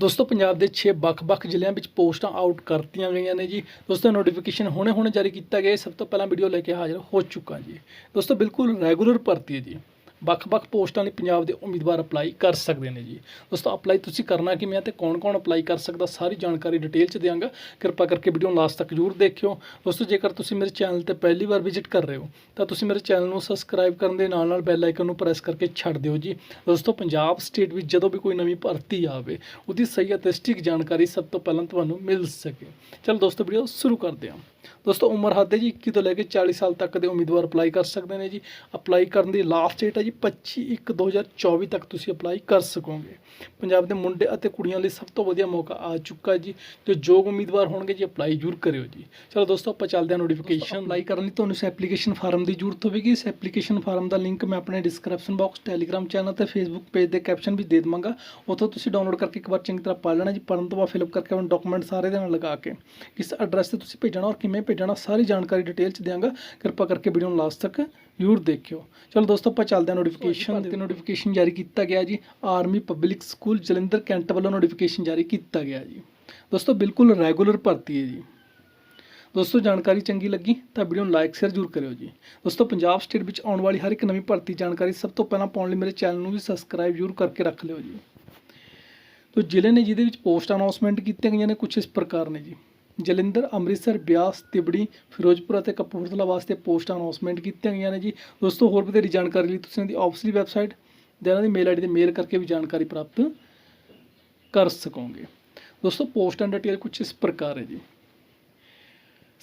ਦੋਸਤੋ, ਪੰਜਾਬ ਦੇ 6 ਵੱਖ-ਵੱਖ ਜ਼ਿਲ੍ਹਿਆਂ ਵਿੱਚ ਪੋਸਟਾਂ ਆਊਟ ਕਰਤੀਆਂ ਗਈਆਂ ਨੇ ਜੀ। ਦੋਸਤੋ ਨੋਟੀਫਿਕੇਸ਼ਨ ਹੁਣੇ-ਹੁਣੇ ਜਾਰੀ ਕੀਤਾ ਗਿਆ। ਸਭ ਤੋਂ ਪਹਿਲਾਂ ਵੀਡੀਓ ਲੈ ਕੇ ਹਾਜ਼ਰ ਹੋ ਚੁੱਕਾ ਜੀ। ਦੋਸਤੋ, ਬਿਲਕੁਲ ਰੈਗੂਲਰ ਭਰਤੀ ਹੈ ਜੀ। ਵੱਖ-ਵੱਖ ਪੋਸਟਾਂ ਲਈ ਪੰਜਾਬ ਦੇ ਉਮੀਦਵਾਰ ਅਪਲਾਈ ਕਰ ਸਕਦੇ ਨੇ ਜੀ। ਦੋਸਤੋ ਅਪਲਾਈ ਤੁਸੀਂ ਕਰਨਾ ਕਿਵੇਂ ਹੈ ਤੇ ਕੌਣ-ਕੌਣ ਅਪਲਾਈ ਕਰ ਸਕਦਾ, ਸਾਰੀ ਜਾਣਕਾਰੀ ਡਿਟੇਲ ਚ ਦਿਆਂਗਾ। ਕਿਰਪਾ ਕਰਕੇ ਵੀਡੀਓ ਨੂੰ ਲਾਸਟ ਤੱਕ ਜ਼ਰੂਰ ਦੇਖਿਓ। ਦੋਸਤੋ, ਜੇਕਰ ਤੁਸੀਂ ਮੇਰੇ ਚੈਨਲ ਤੇ ਪਹਿਲੀ ਵਾਰ ਵਿਜ਼ਿਟ ਕਰ ਰਹੇ ਹੋ, ਤਾਂ ਤੁਸੀਂ ਮੇਰੇ ਚੈਨਲ ਨੂੰ ਸਬਸਕ੍ਰਾਈਬ ਕਰਨ ਦੇ ਨਾਲ-ਨਾਲ ਬੈਲ ਆਈਕਨ ਨੂੰ ਪ੍ਰੈਸ ਕਰਕੇ ਛੱਡ ਦਿਓ ਜੀ। ਦੋਸਤੋ, ਪੰਜਾਬ ਸਟੇਟ ਵਿੱਚ ਜਦੋਂ ਵੀ ਕੋਈ ਨਵੀਂ ਭਰਤੀ ਆਵੇ, ਉਹਦੀ ਸਹੀ ਅਤੇ ਸਟਿਕ ਜਾਣਕਾਰੀ ਸਭ ਤੋਂ ਪਹਿਲਾਂ ਤੁਹਾਨੂੰ ਮਿਲ ਸਕੇ। ਚਲੋ ਦੋਸਤੋ ਵੀਡੀਓ ਸ਼ੁਰੂ ਕਰਦੇ ਹਾਂ। ਦੋਸਤੋ ਉਮਰ ਹੱਦ ਹੈ ਜੀ 21 ਤੋਂ ਲੈ ਕੇ 40 ਸਾਲ ਤੱਕ ਦੇ ਉਮੀਦਵਾਰ ਅਪਲਾਈ ਕਰ ਸਕਦੇ ਨੇ ਜੀ। ਅਪਲਾਈ ਕਰਨ ਦੀ ਲਾਸਟ ਡੇਟ ਹੈ ਜੀ 25 ਇੱਕ 2024 ਤੱਕ ਤੁਸੀਂ ਅਪਲਾਈ ਕਰ ਸਕੋਗੇ। ਪੰਜਾਬ ਦੇ ਮੁੰਡੇ ਅਤੇ ਕੁੜੀਆਂ ਲਈ ਸਭ ਤੋਂ ਵਧੀਆ ਮੌਕਾ ਆ ਚੁੱਕਾ ਜੀ ਜੋ ਯੋਗ ਉਮੀਦਵਾਰ ਹੋਣਗੇ ਜੀ ਅਪਲਾਈ ਜ਼ਰੂਰ ਕਰਿਓ ਜੀ। ਚਲੋ ਦੋਸਤੋ ਆਪਾਂ ਚੱਲਦੇ ਹਾਂ ਨੋਟੀਫਿਕੇਸ਼ਨ ਅਪਲਾਈ ਕਰਨ ਲਈ। ਤੁਹਾਨੂੰ ਇਸ ਐਪਲੀਕੇਸ਼ਨ ਫਾਰਮ ਦੀ ਜ਼ਰੂਰਤ ਹੋਵੇਗੀ। ਇਸ ਐਪਲੀਕੇਸ਼ਨ ਫਾਰਮ ਦਾ ਲਿੰਕ ਮੈਂ ਆਪਣੇ ਡਿਸਕ੍ਰਿਪਸ਼ਨ ਬਾਕਸ ਟੈਲੀਗ੍ਰਾਮ ਚੈਨਲ ਤੇ ਫੇਸਬੁੱਕ ਪੇਜ ਦੇ ਕੈਪਸ਼ਨ ਵੀ ਦੇ ਦੇਵਾਂਗਾ। ਉੱਥੋਂ ਤੁਸੀਂ ਡਾਊਨਲੋਡ ਕਰਕੇ ਇੱਕ ਵਾਰ ਚੰਗੀ ਤਰ੍ਹਾਂ ਪੜ੍ਹ ਲੈਣਾ ਜੀ। ਪੜ੍ਹਨ ਤੋਂ ਬਾਅਦ ਫਿਲਅਪ ਕਰਕੇ ਆਪਣੇ ਡਾਕੂਮੈਂਟ ਸਾਰੇ ਦੇ ਨਾਲ ਲਗਾ ਕੇ ਕਿਸ ਐਡਰੈਸ ਤੇ ਤੁਸੀਂ ਭੇਜਣਾ ਔਰ ਕਿਵੇਂ ਭੇਜਣਾ ਸਾਰੀ ਜਾਣਕਾਰੀ ਡਿਟੇਲ ਚ ਦਿਆਂਗਾ। ਕਿਰਪਾ ਕਰਕੇ ਵੀਡੀਓ ਨੂੰ ਲਾਸਟ ਤੱਕ ਜ਼ਰੂਰ ਦੇਖਿਓ। ਚਲੋ ਦੋਸਤੋ ਆਪਾਂ ਚੱਲਦੇ ਹਾਂ ਨੋਟੀਫਿਕੇਸ਼ਨ ਤੇ ਨੋਟੀਫਿਕੇਸ਼ਨ ਜਾਰੀ ਕੀਤਾ ਗਿਆ ਜੀ। Army public school Jalandhar cantt ਵੱਲੋਂ ਨੋਟੀਫਿਕੇਸ਼ਨ ਜਾਰੀ ਕੀਤਾ ਗਿਆ ਜੀ। ਦੋਸਤੋ ਬਿਲਕੁਲ ਰੈਗੂਲਰ ਭਰਤੀ ਹੈ ਜੀ। ਦੋਸਤੋ ਜਾਣਕਾਰੀ ਚੰਗੀ ਲੱਗੀ ਤਾਂ ਵੀਡੀਓ ਨੂੰ ਲਾਈਕ ਸ਼ੇਅਰ ਜ਼ਰੂਰ ਕਰਿਓ ਜੀ। ਦੋਸਤੋ ਪੰਜਾਬ ਸਟੇਟ ਵਿੱਚ ਆਉਣ ਵਾਲੀ ਹਰ ਇੱਕ ਨਵੀਂ ਭਰਤੀ ਜਾਣਕਾਰੀ ਸਭ ਤੋਂ ਪਹਿਲਾਂ ਪਾਉਣ ਲਈ ਮੇਰੇ ਚੈਨਲ ਨੂੰ ਵੀ ਸਬਸਕ੍ਰਾਈਬ ਜ਼ਰੂਰ ਕਰਕੇ ਰੱਖ ਲਿਓ ਜੀ। ਤੋ ਜ਼ਿਲ੍ਹੇ ਨੇ ਜਿਹਦੇ ਵਿੱਚ ਪੋਸਟ ਅਨਾਉਂਸਮੈਂਟ ਕੀਤੀਆਂ ਗਈਆਂ ਨੇ ਕੁਝ ਇਸ ਪ੍ਰਕਾਰ ਨੇ ਜੀ। ਜਲੰਧਰ, ਅੰਮ੍ਰਿਤਸਰ, ਬਿਆਸ, ਤਿਬੜੀ, ਫਿਰੋਜ਼ਪੁਰ ਅਤੇ ਕਪੂਰਥਲਾ ਵਾਸਤੇ ਪੋਸਟਾਂ ਅਨਾਉਂਸਮੈਂਟ ਕੀਤੀਆਂ ਗਈਆਂ ਨੇ ਜੀ। ਦੋਸਤੋ, ਹੋਰ ਵਧੇਰੀ ਜਾਣਕਾਰੀ ਲਈ ਤੁਸੀਂ ਇਹਨਾਂ ਦੀ ਆਫਿਸਲੀ ਵੈਬਸਾਈਟ ਜਾਂ ਇਹਨਾਂ ਦੀ ਮੇਲ ਆਈਡੀ ਤੇ ਮੇਲ ਕਰਕੇ ਵੀ ਜਾਣਕਾਰੀ ਪ੍ਰਾਪਤ ਕਰ ਸਕੋਗੇ। ਦੋਸਤੋ ਪੋਸਟਾਂ ਐਂਡ ਡਿਟੇਲ ਕੁਝ ਇਸ ਪ੍ਰਕਾਰ ਹੈ ਜੀ।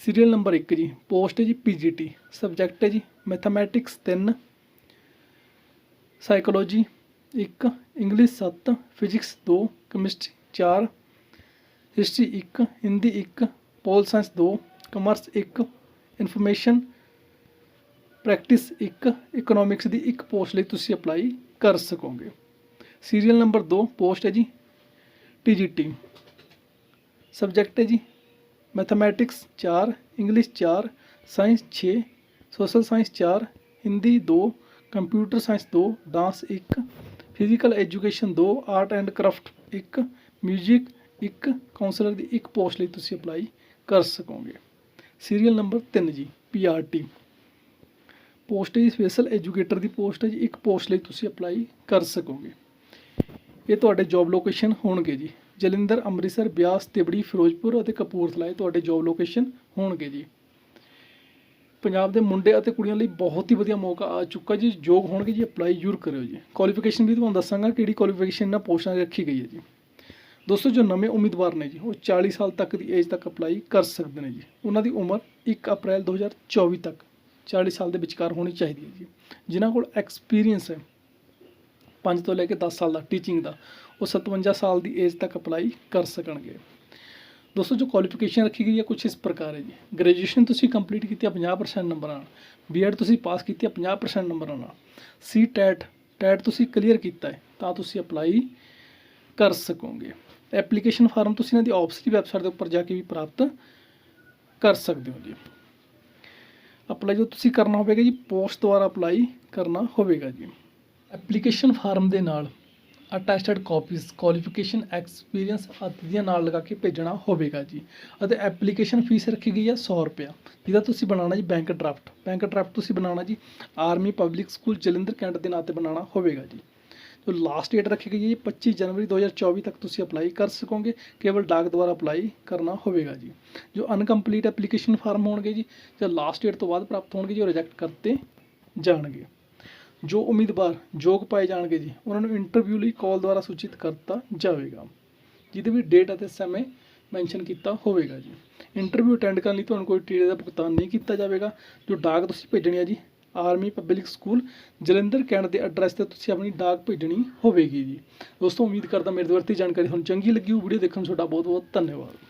ਸੀਰੀਅਲ ਨੰਬਰ 1 ਜੀ ਪੋਸਟ ਹੈ ਜੀ ਪੀਜੀਟੀ ਸਬਜੈਕਟ ਹੈ ਜੀ mathematics 3 psychology 1 English 7 physics 2 chemistry 4 history 1 Hindi 1 pol science 2 commerce 1 information practice 1 economics ਦੀ ਇੱਕ ਪੋਸਟ ਲਈ ਤੁਸੀਂ ਅਪਲਾਈ ਕਰ ਸਕੋਗੇ। ਸੀਰੀਅਲ ਨੰਬਰ 2 ਪੋਸਟ ਹੈ ਜੀ ਟੀਜੀਟੀ ਸਬਜੈਕਟ ਹੈ ਜੀ, mathematics 4 English 4 science 6 social science 4 Hindi 2 computer science 2 dance 1 physical education 2 art and craft 1 music ਇੱਕ ਕਾਉਂਸਲਰ ਦੀ ਇੱਕ ਪੋਸਟ ਲਈ ਤੁਸੀਂ ਅਪਲਾਈ ਕਰ ਸਕੋਗੇ। ਸੀਰੀਅਲ ਨੰਬਰ 3 ਜੀ ਪੀਆਰਟੀ ਪੋਸਟ ਹੈ ਜੀ ਸਪੈਸ਼ਲ ਐਜੂਕੇਟਰ ਦੀ ਪੋਸਟ ਹੈ ਜੀ, ਇੱਕ ਪੋਸਟ ਲਈ ਤੁਸੀਂ ਅਪਲਾਈ ਕਰ ਸਕੋਗੇ। ਇਹ ਤੁਹਾਡੇ ਜੌਬ ਲੋਕੇਸ਼ਨ ਹੋਣਗੇ ਜੀ। ਜਲੰਧਰ, ਅੰਮ੍ਰਿਤਸਰ, ਬਿਆਸ, ਤਿਬੜੀ, ਫਿਰੋਜ਼ਪੁਰ ਅਤੇ ਕਪੂਰਥਲਾ ਇਹ ਤੁਹਾਡੇ ਜੌਬ ਲੋਕੇਸ਼ਨ ਹੋਣਗੇ ਜੀ। ਪੰਜਾਬ ਦੇ ਮੁੰਡੇ ਅਤੇ ਕੁੜੀਆਂ ਲਈ ਬਹੁਤ ਹੀ ਵਧੀਆ ਮੌਕਾ ਆ ਚੁੱਕਾ ਜੀ। ਯੋਗ ਹੋਣਗੇ ਜੀ ਅਪਲਾਈ ਜ਼ਰੂਰ ਕਰਿਓ ਜੀ। ਕੁਆਲੀਫਿਕੇਸ਼ਨ ਵੀ ਤੁਹਾਨੂੰ ਦੱਸਾਂਗਾ ਕਿਹੜੀ ਕੁਆਲੀਫਿਕੇਸ਼ਨ ਇਹਨਾਂ ਪੋਸਟਾਂ 'ਤੇ ਰੱਖੀ ਗਈ ਹੈ ਜੀ। ਦੋਸਤੋ, ਜੋ ਨਵੇਂ ਉਮੀਦਵਾਰ ਨੇ ਜੀ, ਉਹ 40 ਸਾਲ ਤੱਕ ਦੀ ਏਜ ਤੱਕ ਅਪਲਾਈ ਕਰ ਸਕਦੇ ਨੇ ਜੀ। ਉਹਨਾਂ ਦੀ ਉਮਰ 1 ਅਪ੍ਰੈਲ 2024 ਤੱਕ 40 ਸਾਲ ਦੇ ਵਿਚਕਾਰ ਹੋਣੀ ਚਾਹੀਦੀ ਹੈ ਜੀ। ਜਿਨ੍ਹਾਂ ਕੋਲ ਐਕਸਪੀਰੀਅੰਸ ਹੈ 5 ਤੋਂ ਲੈ ਕੇ 10 ਸਾਲ ਦਾ ਟੀਚਿੰਗ ਦਾ, ਉਹ 57 ਸਾਲ ਦੀ ਏਜ ਤੱਕ ਅਪਲਾਈ ਕਰ ਸਕਣਗੇ। ਦੋਸਤੋ, ਜੋ ਕੁਆਲੀਫਿਕੇਸ਼ਨ ਰੱਖੀ ਗਈ ਹੈ ਕੁਝ ਇਸ ਪ੍ਰਕਾਰ ਹੈ ਜੀ। ਗ੍ਰੈਜੂਏਸ਼ਨ ਤੁਸੀਂ ਕੰਪਲੀਟ ਕੀਤੀ ਹੈ 50% ਨੰਬਰਾਂ ਨਾਲ। ਬੀਐਡ ਤੁਸੀਂ ਪਾਸ ਕੀਤੀ ਹੈ 50% ਨੰਬਰਾਂ ਨਾਲ। ਸੀ ਟੈਟ ਟੈਟ ਤੁਸੀਂ ਕਲੀਅਰ ਕੀਤਾ ਹੈ, ਤਾਂ ਤੁਸੀਂ ਅਪਲਾਈ ਕਰ ਸਕੋਗੇ। ਐਪਲੀਕੇਸ਼ਨ ਫਾਰਮ ਤੁਸੀਂ ਇਹਨਾਂ ਦੀ ਆਫਿਸ ਵੈਬਸਾਈਟ ਦੇ ਉੱਪਰ ਜਾ ਕੇ ਵੀ ਪ੍ਰਾਪਤ ਕਰ ਸਕਦੇ ਹੋ ਜੀ। ਅਪਲਾਈ ਜੋ ਤੁਸੀਂ ਕਰਨਾ ਹੋਵੇਗਾ ਜੀ ਪੋਸਟ ਦੁਆਰਾ ਅਪਲਾਈ ਕਰਨਾ ਹੋਵੇਗਾ ਜੀ। ਐਪਲੀਕੇਸ਼ਨ ਫਾਰਮ ਦੇ ਨਾਲ ਅਟੈਚਡ ਕਾਪੀਜ਼ ਕੁਆਲੀਫਿਕੇਸ਼ਨ ਐਕਸਪੀਰੀਅੰਸ ਆਦਿ ਦੀਆਂ ਨਾਲ ਲਗਾ ਕੇ ਭੇਜਣਾ ਹੋਵੇਗਾ ਜੀ। ਅਤੇ ਐਪਲੀਕੇਸ਼ਨ ਫੀਸ ਰੱਖੀ ਗਈ ਹੈ 100 ਰੁਪਇਆ। ਜਿਹਦਾ ਤੁਸੀਂ ਬਣਾਉਣਾ ਜੀ ਬੈਂਕ ਡਰਾਫਟ ਬੈਂਕ ਡਰਾਫਟ ਤੁਸੀਂ ਬਣਾਉਣਾ ਜੀ army public school Jalandhar cantt ਦੇ ਨਾਂ ਤੇ ਬਣਾਉਣਾ ਹੋਵੇਗਾ ਜੀ। ਜੋ ਲਾਸਟ ਡੇਟ ਰੱਖੀ ਗਈ ਹੈ ਜੀ 25 ਜਨਵਰੀ 2024 ਤੱਕ ਤੁਸੀਂ ਅਪਲਾਈ ਕਰ ਸਕੋਗੇ। ਕੇਵਲ ਡਾਕ ਦੁਆਰਾ ਅਪਲਾਈ ਕਰਨਾ ਹੋਵੇਗਾ ਜੀ। ਜੋ ਅਨਕੰਪਲੀਟ ਐਪਲੀਕੇਸ਼ਨ ਫਾਰਮ ਹੋਣਗੇ ਜੀ, ਜਾਂ ਲਾਸਟ ਡੇਟ ਤੋਂ ਬਾਅਦ ਪ੍ਰਾਪਤ ਹੋਣਗੇ ਜੀ, ਉਹ ਰਿਜੈਕਟ ਕਰਤੇ ਜਾਣਗੇ। ਜੋ ਉਮੀਦਵਾਰ ਯੋਗ ਪਾਏ ਜਾਣਗੇ ਜੀ, ਉਹਨਾਂ ਨੂੰ ਇੰਟਰਵਿਊ ਲਈ ਕਾਲ ਦੁਆਰਾ ਸੂਚਿਤ ਕਰਤਾ ਜਾਵੇਗਾ। ਜਿਹਦੇ ਵੀ ਡੇਟ ਅਤੇ ਸਮੇਂ ਮੈਂਸ਼ਨ ਕੀਤਾ ਹੋਵੇਗਾ ਜੀ। ਇੰਟਰਵਿਊ ਅਟੈਂਡ ਕਰਨ ਲਈ ਤੁਹਾਨੂੰ ਕੋਈ ਟੀੜੇ ਦਾ ਭੁਗਤਾਨ ਨਹੀਂ ਕੀਤਾ ਜਾਵੇਗਾ। ਜੋ ਡਾਕ ਤੁਸੀਂ ਭੇਜਣੀ ਹੈ ਜੀ army public school Jalandhar cantt ਦੇ ਐਡਰੈਸ ਤੇ ਤੁਸੀਂ ਆਪਣੀ ਡਾਕ ਭੇਜਣੀ ਹੋਵੇਗੀ ਜੀ। ਦੋਸਤੋ, ਉਮੀਦ ਕਰਦਾ ਮੇਰੇ ਦੁਆਰਾ ਦਿੱਤੀ ਜਾਣਕਾਰੀ ਤੁਹਾਨੂੰ ਚੰਗੀ ਲੱਗੀ ਹੋ ਵੀਡੀਓ ਦੇਖਣ ਨੂੰ ਤੁਹਾਡਾ ਬਹੁਤ ਬਹੁਤ ਧੰਨਵਾਦ।